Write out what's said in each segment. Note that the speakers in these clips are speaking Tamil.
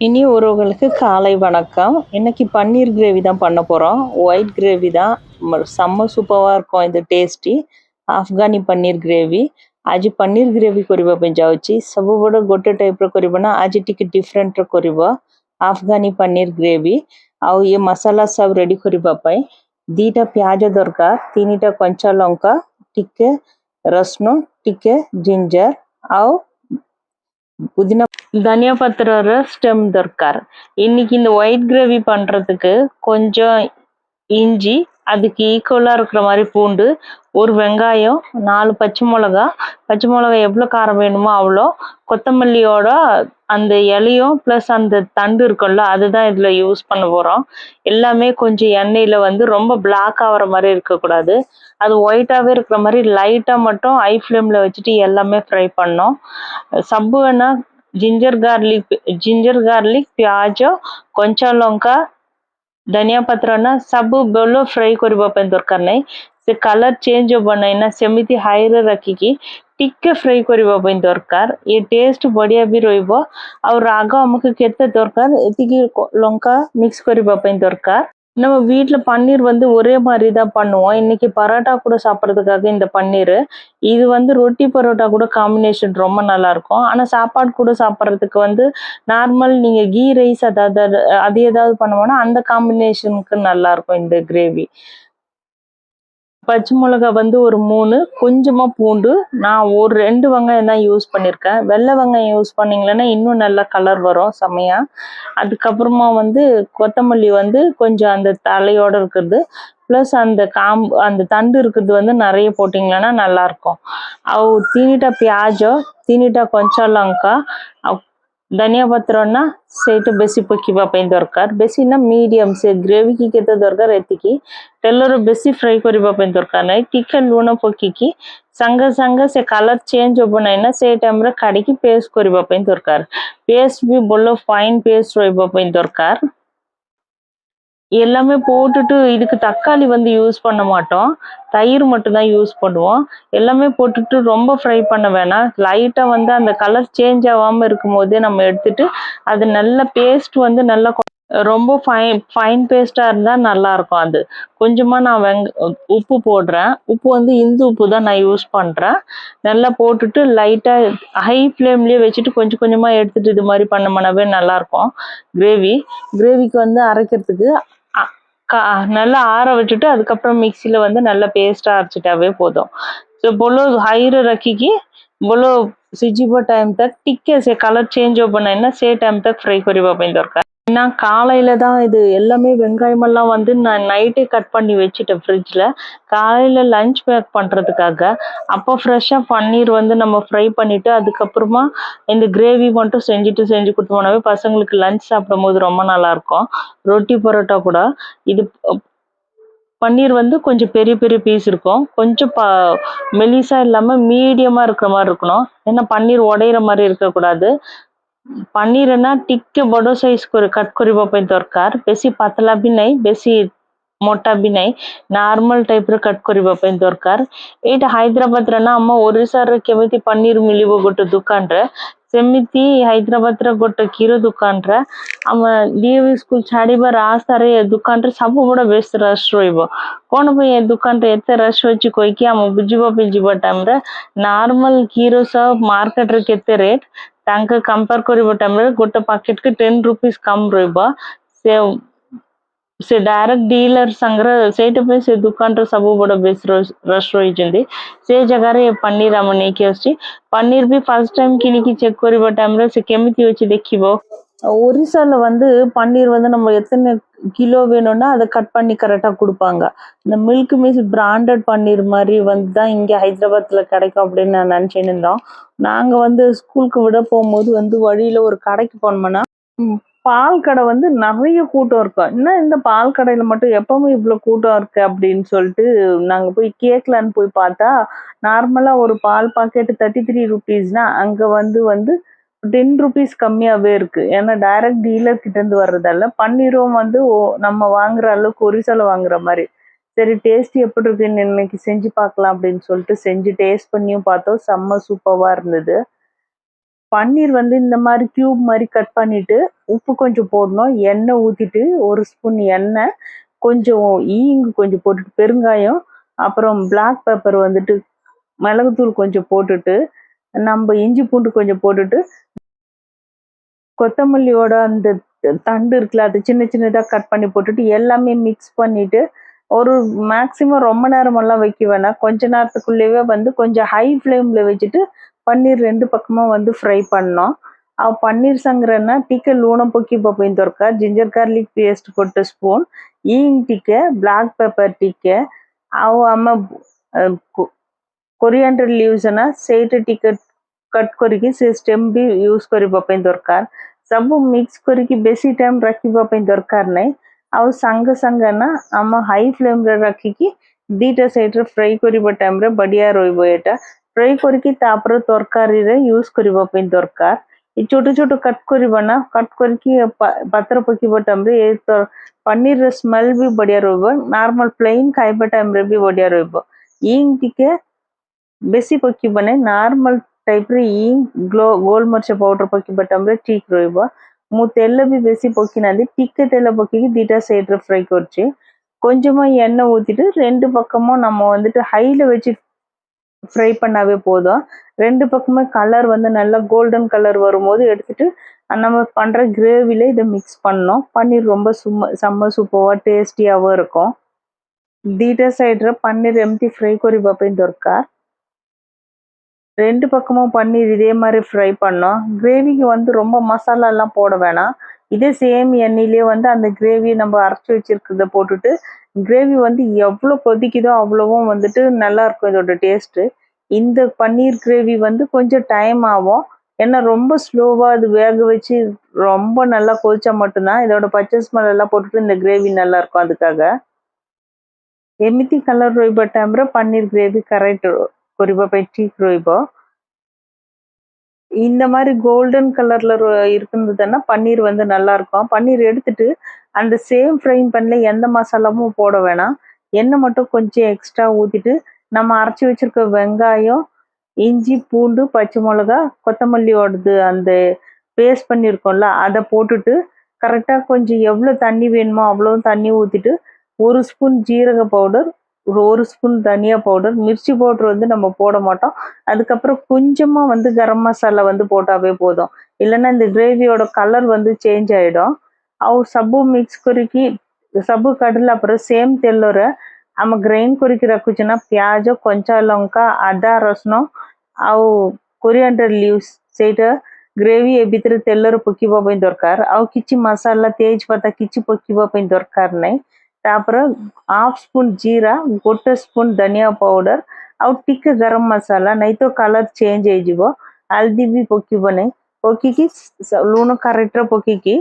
இனி ஒருவங்களுக்கு காலை வணக்கம் இன்னைக்கு பன்னீர் கிரேவி தான் பண்ண போகிறோம் ஒயிட் கிரேவி தான் ம- செம்ம சூப்பராக இருக்கும் இது ଟେଷ୍ଟି ଆଫଗାନି ପନିର ଗ୍ରେଭି ଆଜି ପନିର ଗ୍ରେଭି କରିବା ପାଇଁ ଯାଉଛି ସବୁବେଳେ ଗୋଟେ ଟାଇପ୍ର କରିବ ନା ଆଜି ଟିକେ ଡିଫରେଣ୍ଟର କରିବ ଆଫଗାନି ପନିର ଗ୍ରେଭି ଆଉ ଇଏ ମସଲା ସବୁ ରେଡ଼ି କରିବା ପାଇଁ ଦୁଇଟା ପିଆଜ ଦରକାର ତିନିଟା କଞ୍ଚା ଲଙ୍କା ଟିକେ ରସୁଣ ଟିକେ ଜିଞ୍ଜର ଆଉ புதினா தனியா பத்திரோட ஸ்டெம் தர்க்கார் இன்னைக்கு இந்த ஒயிட் கிரேவி பண்ணுறதுக்கு கொஞ்சம் இஞ்சி அதுக்கு ஈக்குவலாக இருக்கிற மாதிரி பூண்டு ஒரு வெங்காயம் நாலு பச்சை மிளகா. பச்சை மிளகா எவ்வளோ காரம் வேணுமோ அவ்வளோ. கொத்தமல்லியோட அந்த இலையும் ப்ளஸ் அந்த தண்டு இருக்கும்ல அதுதான் இதில் யூஸ் பண்ண போகிறோம் எல்லாமே கொஞ்சம் எண்ணெயில் வந்து ரொம்ப பிளாக் ஆகிற மாதிரி இருக்கக்கூடாது. அது ஒயிட்டாகவே இருக்கிற மாதிரி லைட்டாக மட்டும் ஐ ஃப்ளேமில் வச்சுட்டு எல்லாமே ஃப்ரை பண்ணோம். சப்பு வேணால் ଜିଞ୍ଜର ଗାର୍ଲିକ ଜିଞ୍ଜର ଗାର୍ଲିକ ପିଆଜ କଞ୍ଚା ଲଙ୍କା ଧନିଆ ପତ୍ର ନା ସବୁ ବେଳ ଫ୍ରାଏ କରିବା ପାଇଁ ଦରକାର ନାହିଁ ସେ କଲର ଚେଞ୍ଜ ହବ ନାହିଁ ନା ସେମିତି ହାଇରେ ରଖିକି ଟିକେ ଫ୍ରାଏ କରିବା ପାଇଁ ଦରକାର ଏ ଟେଷ୍ଟ ବଢ଼ିଆ ବି ରହିବ ଆଉ ରାଗ ଆମକୁ କେତେ ଦରକାର ଏତିକି କ- ଲଙ୍କା ମିକ୍ସ କରିବା ପାଇଁ ଦରକାର நம்ம வீட்டில் பன்னீர் வந்து ஒரே மாதிரி தான் பண்ணுவோம். இன்னைக்கு பரோட்டா கூட சாப்பிட்றதுக்காக இந்த பன்னீர். இது வந்து ரொட்டி பரோட்டா கூட காம்பினேஷன் ரொம்ப நல்லா இருக்கும் ஆனால் சாப்பாடு கூட சாப்பிட்றதுக்கு வந்து நார்மல் நீங்கள் கீ ரைஸ் அதாவது அது ஏதாவது பண்ணுவோன்னா அந்த காம்பினேஷனுக்கு நல்லா இருக்கும் இந்த கிரேவி பச்சை மிளகா வந்து ஒரு மூணு கொஞ்சமாக பூண்டு. நான் ஒரு ரெண்டு வெங்காயம் தான் யூஸ் பண்ணியிருக்கேன் வெள்ளை வெங்காயம் யூஸ் பண்ணிங்களேன்னா இன்னும் நல்லா கலர் வரும் செம்மையாக அதுக்கப்புறமா வந்து கொத்தமல்லி வந்து கொஞ்சம் அந்த தலையோடு இருக்கிறது. ப்ளஸ் அந்த காம்பு அந்த தண்டு இருக்கிறது வந்து நிறைய போட்டிங்களன்னா நல்லாயிருக்கும் அವು ತಿನ್ನಿಟ ಪ್ಯಾಜ ತಿನ್ನಿಟ ಕೊಂಚ ಲಂಕ ଆଉ ଧନିଆ ପତ୍ର ନା ସେଇଟା ବେଶୀ ପକେଇବା ପାଇଁ ଦରକାର ବେଶୀ ନା ମିଡ଼ିୟମ୍ ସେ ଗ୍ରେଭିକି କେତେ ଦରକାର ଏତିକି ତେଲରେ ବେଶୀ ଫ୍ରାଏ କରିବା ପାଇଁ ଦରକାର ନାହିଁ ଟିକେ ଲୁଣ ପକେଇକି ସାଙ୍ଗେ ସାଙ୍ଗେ ସେ କଲର୍ ଚେଞ୍ଜ ହବ ନାହିଁ ନା ସେଇ ଟାଇମ୍ରେ କାଢ଼ିକି ପେଷ୍ଟ କରିବା ପାଇଁ ଦରକାର ପେଷ୍ଟ ବି ଭଲ ଫାଇନ୍ ପେଷ୍ଟ ରହିବା ପାଇଁ ଦରକାର எல்லாமே போட்டுட்டு இதுக்கு தக்காளி வந்து யூஸ் பண்ண மாட்டோம். தயிர் மட்டும்தான் யூஸ் பண்ணுவோம். எல்லாமே போட்டுட்டு ரொம்ப ஃப்ரை பண்ண வேணாம். லைட்டாக வந்து அந்த கலர் சேஞ்ச் ஆகாமல் இருக்கும்போதே நம்ம எடுத்துட்டு அது நல்ல பேஸ்ட் வந்து நல்லா ரொம்ப ஃபைன் ஃபைன் பேஸ்ட்டாக இருந்தால் நல்லாயிருக்கும் அது. கொஞ்சமாக நான் வெங் உப்பு போடுறேன். உப்பு வந்து இந்து உப்பு தான் நான் யூஸ் பண்ணுறேன் நல்லா போட்டுட்டு லைட்டாக ஹை ஃப்ளேம்லேயே வச்சுட்டு கொஞ்சம் கொஞ்சமாக எடுத்துகிட்டு இது மாதிரி பண்ணோம்னாவே நல்லாயிருக்கும் கிரேவி கிரேவிக்கு வந்து அரைக்கிறதுக்கு நல்லா ஆற விட்டுட்டு அதுக்கப்புறம் மிக்சியில் வந்து நல்லா பேஸ்ட்டாக அரைச்சிட்டாவே போதும் ஸோ ବୋଲୋ ହାଇରେ ରଖିକି ବୋଲୋ ସିଝିବ ଟାଇମ୍ ତକ୍ ଟିକେ ସେ கலர் சேஞ்ச் பண்ணேன்னா சே டைம் தக் ஃப்ரை କରିବା ପାଇଁ ଦରକାର நான் காலையில தான் இது எல்லாமே வெங்காயமெல்லாம் வந்து நான் நைட்டே கட் பண்ணி வச்சுட்டேன் ஃப்ரிட்ஜில் காலையில் லஞ்ச் பேக் பண்ணுறதுக்காக அப்போ ஃப்ரெஷ்ஷாக பன்னீர் வந்து நம்ம ஃப்ரை பண்ணிவிட்டு அதுக்கப்புறமா இந்த கிரேவி மட்டும் செஞ்சுட்டு செஞ்சு கொடுத்தோம்னாவே பசங்களுக்கு லஞ்ச் சாப்பிடும்போது ரொம்ப நல்லாயிருக்கும். ரொட்டி பரோட்டா கூட. இது பன்னீர் வந்து கொஞ்சம் பெரிய பெரிய பீஸ் இருக்கும். கொஞ்சம் ப மெலிசாக இல்லாமல் மீடியமாக இருக்கிற மாதிரி இருக்கணும். ஏன்னா பன்னீர் உடையிற மாதிரி இருக்கக்கூடாது. ପନିର ନା ଟିକେ ବଡ଼ ସାଇଜ୍ କରି କଟ୍ କରିବା ପାଇଁ ଦରକାର ବେଶୀ ପାତଲା ବି ନାହିଁ ବେଶୀ ମୋଟା ବି ନାହିଁ ନର୍ମାଲ୍ ଟାଇପ୍ର କଟ୍ କରିବା ପାଇଁ ଦରକାର ଏଇଟା ହାଇଦ୍ରାବାଦର ନା ଆମ ଓଡ଼ିଶାରେ କେମିତି ପନିର ମିଳିବ ଗୋଟେ ଦୋକାନରେ ସେମିତି ହାଇଦ୍ରାବାଦର ଗୋଟେ କ୍ଷୀର ଦୋକାନରେ ଆମ ଡିଏଭି ସ୍କୁଲ ଛାଡ଼ିବା ରାସ୍ତାରେ ଏ ଦୋକାନରେ ସବୁବେଳେ ବେଶ୍ ରସ୍ ରହିବ କ'ଣ ପାଇଁ ଏ ଦୋକାନରେ ଏତେ ରସ୍ ଅଛି କହିକି ଆମେ ବୁଝିବା ପାଇଁ ଯିବା ଟାଇମ୍ରେ ନର୍ମାଲ୍ କ୍ଷୀର ସହ ମାର୍କେଟ୍ରେ କେତେ ରେଟ୍ ତାଙ୍କ କମ୍ପେୟାର କରିବା ଟାଇମ୍ରେ ଗୋଟେ ପ୍ୟାକେଟ୍କି ଟେନ୍ ରୁପିଜ୍ କମ୍ ରହିବ ସେ ସେ ଡାଇରେକ୍ଟ ଡିଲର ସାଙ୍ଗରେ ସେଇଟା ପାଇଁ ସେ ଦୋକାନର ସବୁବେଳେ ବେଶ ରସ୍ ରସ୍ ରହିଛନ୍ତି ସେ ଜାଗାରେ ପନିର ଆମେ ନେଇକି ଆସୁଛି பன்னீர் பி ஃபர்ஸ்ட் டைம் கிணிக்கி செக் କରିବା டைம்ல ସେ କେମିତି ଅଛି ଦେଖିବ ஒரிசால வந்து பன்னீர் வந்து நம்ம எத்தனை கிலோ வேணும்னா அதை கட் பண்ணி கரெக்டாக கொடுப்பாங்க இந்த மில்க் மிஸ் பிராண்டட் பன்னீர் மாதிரி வந்து தான் இங்கே ஹைதராபாத்தில் கிடைக்கும் அப்படின்னு நான் நினச்சின்னு இருந்தோம் நாங்கள் வந்து ஸ்கூலுக்கு விட போகும்போது வந்து வழியில் ஒரு கடைக்கு போனோம்னா ம், பால் கடை வந்து நிறைய கூட்டம் இருக்கும் என்ன இந்த பால் கடையில் மட்டும் எப்பவுமே இவ்வளோ கூட்டம் இருக்கு அப்படின்னு சொல்லிட்டு நாங்கள் போய் கேட்கலான்னு போய் பார்த்தா நார்மலாக ஒரு பால் பாக்கெட்டு தேர்ட்டி த்ரீ ருபீஸ்னா அங்கே வந்து வந்து டென் ருபீஸ் கம்மியாகவே இருக்கு. ஏன்னா டைரக்ட் டீலர் கிட்டேருந்து வர்றதால பன்னீரும் வந்து ஓ- நம்ம வாங்குற அளவுக்கு ஒரிசால வாங்குற மாதிரி. சரி டேஸ்ட் எப்படி இருக்குன்னு இன்னைக்கு செஞ்சு பார்க்கலாம் அப்படின்னு சொல்லிட்டு செஞ்சு டேஸ்ட் பண்ணியும் பார்த்தோம். செம்ம சூப்பராக இருந்தது. பன்னீர் வந்து இந்த மாதிரி கியூப் மாதிரி கட் பண்ணிட்டு உப்பு கொஞ்சம் போடணும். எண்ணெய் ஊற்றிட்டு ஒரு ஸ்பூன் எண்ணெய் கொஞ்சம் ஈங்கு கொஞ்சம் போட்டுட்டு பெருங்காயம் அப்புறம் பிளாக் பெப்பர் வந்துட்டு மிளகுத்தூள் கொஞ்சம் போட்டுட்டு நம்ம இஞ்சி பூண்டு கொஞ்சம் போட்டுட்டு கொத்தமல்லியோட அந்த தண்டு இருக்குல்ல அது சின்ன சின்னதாக கட் பண்ணி போட்டுட்டு எல்லாமே மிக்ஸ் பண்ணிட்டு ஒரு மேக்ஸிமம் ரொம்ப நேரமெல்லாம் வைக்க வேணாம். கொஞ்ச நேரத்துக்குள்ளேயே வந்து கொஞ்சம் ஹை ஃப்ளேமில் வச்சுட்டு పన్నీర్ రెండు పక్కమ వంద ఫ్రై పన్నోం ಆ ಪನ್ನೀರ್ ಸಂಗ್ರಹನ ಟೀಕೆ ಲೂಣ ಪೊಕ್ಕಿ ಪಪ್ಪಿನ ತೊರ್ಕ ಜಿಂಜರ್ ಗಾರ್ಲಿಕ್ ಪೇಸ್ಟ್ ಕೊಟ್ಟು ಸ್ಪೂನ್ ಈಂಗ್ ಟೀಕೆ ಬ್ಲಾಕ್ ಪೆಪ್ಪರ್ ಟೀಕೆ ಅವು ಅಮ್ಮ ಕೊರಿಯಾಂಡರ್ ಲೀವ್ಸ್ ಅನ್ನ ಸೇಟ್ ಟೀಕೆ ಕಟ್ ಕೊರಿಗೆ ಸೆ ಸ್ಟೆಮ್ ಬಿ ಯೂಸ್ ಕೊರಿ ಪಪ್ಪಿನ ದೊರಕಾರ ಸಬ್ ಮಿಕ್ಸ್ ಕೊರಿಗೆ ಬೇಸಿ ಟೈಮ್ ರಕ್ಕಿ ಪಪ್ಪಿನ ದೊರಕಾರ ನೈ ಅವು ಸಂಗ ಸಂಗನ ಅಮ್ಮ ಹೈ ಫ್ಲೇಮ್ ರಕ್ಕಿಗೆ ದೀಟ ಸೈಡ್ ಫ್ರೈ ಕೊರಿಬ ಟೈಮ್ ಬಡಿಯಾ ರೋಯ್ಬೋಯಟ ରହିବ ଏଇଟା ଫ୍ରାଏ କରିକି ତାପରେ ତରକାରୀରେ ୟୁଜ୍ କରିବା ପାଇଁ ଦରକାର ଏ ଛୋଟ ଛୋଟ କଟ୍ କରିବା ନା କଟ୍ କରିକି ପାତ୍ର ପକାଇବା ଟାଇମ୍ରେ ଏ ପନିରର ସ୍ମେଲ୍ ବି ବଢ଼ିଆ ରହିବ ନର୍ମାଲ ପ୍ଲେନ୍ ଖାଇବା ଟାଇମ୍ରେ ବି ବଢ଼ିଆ ରହିବ ଇଙ୍ଗ ଟିକେ ବେଶୀ ପକିବନି ନର୍ମାଲ ଟାଇପ୍ରେ ଇଙ୍ଗ ଗ୍ଲୋ ଗୋଲମରିଚ ପାଉଡର ପକିବା ଟାଇମ୍ରେ ଠିକ୍ ରହିବ ମୁଁ ତେଲ ବି ବେଶୀ ପକିନାହାନ୍ତି ଟିକେ ତେଲ ପକେଇକି ଦୁଇଟା சைடில் ஃப்ரை କରିଛି கொஞ்சமாக எண்ணெய் ஊற்றிட்டு ரெண்டு பக்கமும் நம்ம வந்துட்டு ஹையில் வச்சு ஃப்ரை பண்ணாவே போதும். ரெண்டு பக்கமே கலர் வந்து நல்லா கோல்டன் கலர் வரும்போது எடுத்துட்டு நம்ம பண்ணுற கிரேவியில் இதை மிக்ஸ் பண்ணோம் பன்னீர் ரொம்ப சும்மா செம்ம சூப்பராக டேஸ்டியாகவும் இருக்கும். దీటా సైడ్ర பன்னீர் ఎంతి ஃப்ரை కొరి పప్పిన దొరక ரெண்டு பக்கமும் பன்னீர் இதே மாதிரி ஃப்ரை பண்ணோம். கிரேவிக்கு வந்து ரொம்ப மசாலாலாம் போட வேணாம். இதே சேம் எண்ணெயிலே வந்து அந்த கிரேவியை நம்ம அரைச்சி வச்சுருக்கிறத போட்டுட்டு கிரேவி வந்து எவ்வளோ கொதிக்குதோ அவ்வளோவும் வந்துட்டு நல்லா இருக்கும் இதோட டேஸ்ட்டு இந்த பன்னீர் கிரேவி வந்து கொஞ்சம் டைம் ஆகும். ஏன்னா ரொம்ப ஸ்லோவாக அது வேக வச்சு ரொம்ப நல்லா கொதிச்சா மட்டும்தான் இதோட பச்சை ஸ்மெல் எல்லாம் போட்டுட்டு இந்த கிரேவி நல்லா இருக்கும் அதுக்காக. எமித்தி கலர் రోయిబో టైంలో பன்னீர் கிரேவி కరెక్ట్ కొరిబో పెట్టి రోయిబో இந்த மாதிரி கோல்டன் கலர்ல இருக்கிறது தானே பன்னீர் வந்து நல்லா இருக்கும். பன்னீர் எடுத்துட்டு அந்த சேம் ஃப்ரைங் பண்ணல எந்த மசாலாவும் போட வேணாம். எண்ணெய் மட்டும் கொஞ்சம் எக்ஸ்ட்ரா ஊற்றிட்டு நம்ம அரைச்சி வச்சிருக்க வெங்காயம் இஞ்சி பூண்டு பச்சை மிளகா கொத்தமல்லியோடது அந்த பேஸ்ட் பண்ணியிருக்கோம்ல அதை போட்டுட்டு கரெக்டாக கொஞ்சம் எவ்வளோ தண்ணி வேணுமோ அவ்வளோ தண்ணி ஊற்றிட்டு ஒரு ஸ்பூன் ஜீரக பவுடர் ஒரு ஒரு ஸ்பூன் தனியா பவுடர் மிர்ச்சி பவுடர் வந்து நம்ம போட மாட்டோம். அதுக்கப்புறம் கொஞ்சமாக வந்து கரம் மசாலா வந்து போட்டாவே போதும். இல்லைன்னா இந்த கிரேவியோட கலர் வந்து சேஞ்ச் ஆகிடும் ଆଉ ସବୁ ମିକ୍ସ କରିକି ସବୁ କାଢିଲା ପରେ ସେମ୍ ତେଲରେ ଆମ ଗ୍ରାଇଣ୍ଡ କରିକି ରଖୁଛୁ ନା ପିଆଜ କଞ୍ଚା ଲଙ୍କା ଅଦା ରସୁଣ ଆଉ କୋରିଆଣ୍ଡର ଲିଭ୍ସ ସେଇଟା ଗ୍ରେଭି ଏ ଭିତରେ ତେଲରେ ପକିବା ପାଇଁ ଦରକାର ଆଉ କିଛି ମସଲା ତେଜପତା କିଛି ପକିବା ପାଇଁ ଦରକାର ନାହିଁ ତାପରେ ହାଫ୍ ସ୍ପୁନ୍ ଜିରା ଗୋଟେ ସ୍ପୁନ୍ ଧନିଆ ପାଉଡର ଆଉ ଟିକେ ଗରମ ମସଲା ନାଇଁ ତ କଲର୍ ଚେଞ୍ଜ ହେଇଯିବ ହଳଦୀ ବି ପକିବ ନାହିଁ ପକେଇକି ଲୁଣ କରେକ୍ଟର ପକେଇକି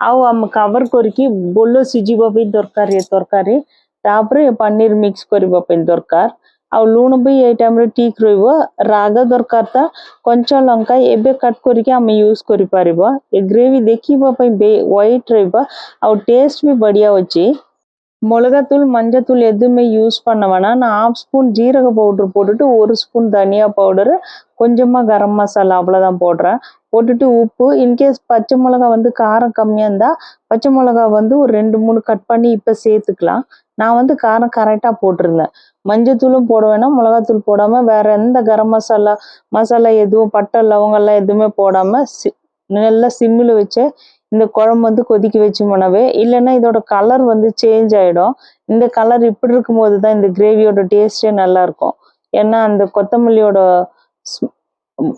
ଆଉ ଆମେ କଭର କରିକି ବୋଲ ସିଝିବା ପାଇଁ ଦରକାର ଏ ତରକାରୀ ତାପରେ ପନିର ମିକ୍ସ କରିବା ପାଇଁ ଦରକାର ଆଉ ଲୁଣ ବି ଏଇ ଟାଇମ୍ରେ ଠିକ୍ ରହିବ ରାଗ ଦରକାର ତା କଞ୍ଚା ଲଙ୍କା ଏବେ କଟ୍ କରିକି ଆମେ ୟୁଜ୍ କରିପାରିବା ଏ ଗ୍ରେଭି ଦେଖିବା ପାଇଁ ହ୍ୱାଇଟ୍ ରହିବ ଆଉ ଟେଷ୍ଟ ବି ବଢ଼ିଆ ଅଛି மிளகாத்தூள் மஞ்சத்தூள் எதுவுமே யூஸ் பண்ண வேணாம். நான் ஆஃப் ஸ்பூன் ஜீரக பவுட்ரு போட்டுட்டு ஒரு ஸ்பூன் தனியா பவுடரு கொஞ்சமாக கரம் மசாலா அவ்வளோதான் போடுறேன். போட்டுட்டு உப்பு இன்கேஸ் பச்சை மிளகா வந்து காரம் கம்மியாக இருந்தால் பச்சை மிளகா வந்து ஒரு ரெண்டு மூணு கட் பண்ணி இப்போ சேர்த்துக்கலாம். நான் வந்து காரம் கரெக்டாக போட்டிருந்தேன். மஞ்சத்தூளும் போட வேணாம் மிளகாத்தூள் போடாமல் வேற எந்த கரம் மசாலா மசாலா எதுவும் பட்டை லவங்கெல்லாம் எதுவுமே போடாமல் சி நல்லா சிம்மில் வச்சு இந்த குழம்பு வந்து கொதிக்க வச்சோம்னாவே இல்லைன்னா இதோட கலர் வந்து சேஞ்ச் ஆகிடும் இந்த கலர் இப்படி இருக்கும்போது தான் இந்த கிரேவியோட டேஸ்டே நல்லா இருக்கும் ஏன்னா அந்த கொத்தமல்லியோட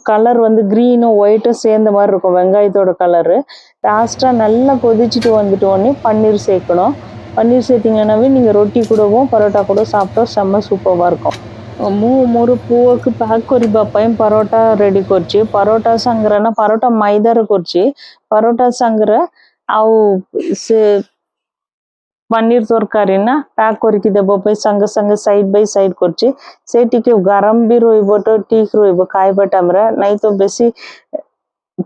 கலர் வந்து க்ரீனும் ஒயிட்டும் சேர்ந்த மாதிரி இருக்கும் வெங்காயத்தோட கலரு லாஸ்ட்டாக நல்லா கொதிச்சுட்டு வந்துட்டோடனே பன்னீர் சேர்க்கணும். பன்னீர் சேர்த்திங்கன்னாவே நீங்கள் ரொட்டி கூடவும் பரோட்டா கூட சாப்பிட்டா செம்ம சூப்பராக இருக்கும். ମୁଁ ମୋର ପୁଅକୁ ପ୍ୟାକ୍ କରିବା ପାଇଁ ପରଟା ରେଡ଼ି କରିଛି ପରଟା ସାଙ୍ଗରେ ନା ପରଟା ମଇଦାରେ କରୁଛି ପରଟା ସାଙ୍ଗରେ ଆଉ ସେ ପନିର ତରକାରୀ ନା ପ୍ୟାକ୍ କରିକି ଦେବା ପାଇଁ ସାଙ୍ଗେ ସାଙ୍ଗେ ସାଇଡ୍ ବାଇ ସାଇଡ୍ କରୁଛି ସେ ଟିକେ ଗରମ ବି ରହିବ ତ ଠିକ୍ ରହିବ ଖାଇବା ଟାଇମ୍ରେ ନାଇଁ ତ ବେଶୀ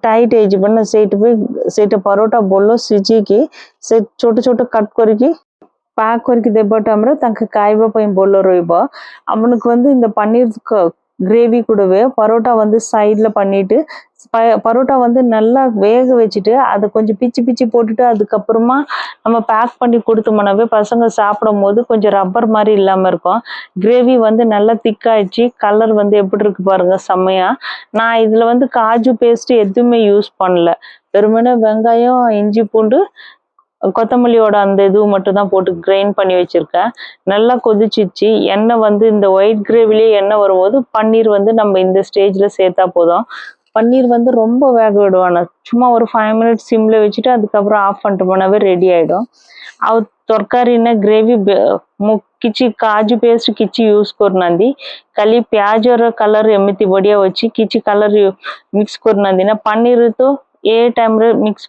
ଟାଇଟ୍ ହେଇଯିବ ନା ସେଇଥିପାଇଁ ସେଇଟା ପରଟା ଭଲ ସିଝିକି ସେ ଛୋଟ ଛୋଟ କଟ୍ କରିକି பேக் କରିକି ଦେବା ଟାଇମ୍ରେ ତାଙ୍କେ ଖାଇବା ପାଇଁ ଭଲ ରହିବ ଆପଣଙ୍କୁ வந்து இந்த பன்னீர் கிரேவி கூடவே பரோட்டா வந்து சைடில் பண்ணிட்டு ப- பரோட்டா வந்து நல்லா வேக வச்சுட்டு அதை கொஞ்சம் பிச்சு பிச்சு போட்டுட்டு அதுக்கப்புறமா நம்ம பேக் பண்ணி கொடுத்தோம்னாவே பசங்க சாப்பிடும் போது கொஞ்சம் ரப்பர் மாதிரி இல்லாமல் இருக்கும் கிரேவி வந்து நல்லா திக்காயிடுச்சு கலர் வந்து எப்படி இருக்கு பாருங்க செம்மையா நான் இதில் வந்து காஜு பேஸ்ட் எதுவுமே யூஸ் பண்ணல வெறுமனே வெங்காயம் இஞ்சி பூண்டு கொத்தமல்லியோட அந்த இது மட்டும் தான் போட்டு கிரைண்ட் பண்ணி வச்சுருக்கேன். நல்லா கொதிச்சிச்சு எண்ணெய் வந்து இந்த ஒயிட் கிரேவிலேயே எண்ணெய் வரும்போது பன்னீர் வந்து நம்ம இந்த ஸ்டேஜில் சேர்த்தா போதும். பன்னீர் வந்து ரொம்ப வேக விடுவாங்க சும்மா ஒரு ஃபைவ் மினிட்ஸ் சிம்மில் வச்சுட்டு அதுக்கப்புறம் ஆஃப் பண்ணிட்டு போனாவே ரெடி ஆகிடும் ଆଉ ତରକାରୀନେ கிரேவி கிச்சி காஜு பேஸ்ட் கிச்சி யூஸ் ୟୁଜ୍ କରୁନାହାନ୍ତି ଖାଲି ପିଆଜର କଲର୍ ଏମିତି ବଢ଼ିଆ ଅଛି କିଛି କଲର୍ ମିକ୍ସ କରୁନାହାନ୍ତି ନା ପନିର ତ ଏ ଟାଇମ୍ରେ ମିକ୍ସ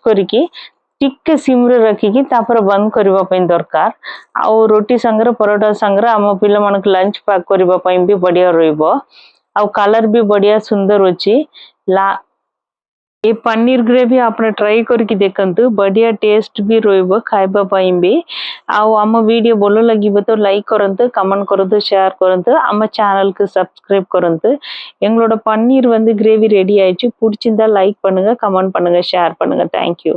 ଟିକେ ସିମ୍ରେ ରଖିକି ତାପରେ ବନ୍ଦ କରିବା ପାଇଁ ଦରକାର ଆଉ ରୁଟି ସାଙ୍ଗରେ ପରଟା ସାଙ୍ଗରେ ଆମ ପିଲାମାନଙ୍କୁ ଲଞ୍ଚ ପ୍ୟାକ୍ କରିବା ପାଇଁ ବି ବଢ଼ିଆ ରହିବ ଆଉ କଲର୍ ବି ବଢ଼ିଆ ସୁନ୍ଦର ଅଛି ଲା ଏ ପନିର ଗ୍ରେଭି ଆପଣ ଟ୍ରାଏ କରିକି ଦେଖନ୍ତୁ ବଢ଼ିଆ ଟେଷ୍ଟ ବି ରହିବ ଖାଇବା ପାଇଁ ବି ଆଉ ଆମ ଭିଡ଼ିଓ ଭଲ ଲାଗିବ ତ ଲାଇକ୍ କରନ୍ତୁ କମେଣ୍ଟ କରନ୍ତୁ ସେୟାର କରନ୍ତୁ ଆମ சேனலுக்கு சப்ஸ்கிரைப் କରନ୍ତୁ எங்களோட பன்னீர் ଗ୍ରେଭି ରେଡି ரெடி ஆயிடுச்சு பிடிச்சிருந்தா லைக் କମେଣ୍ଟ கமெண்ட் பண்ணுங்கள் ஷேர் பண்ணுங்கள் ୟୁ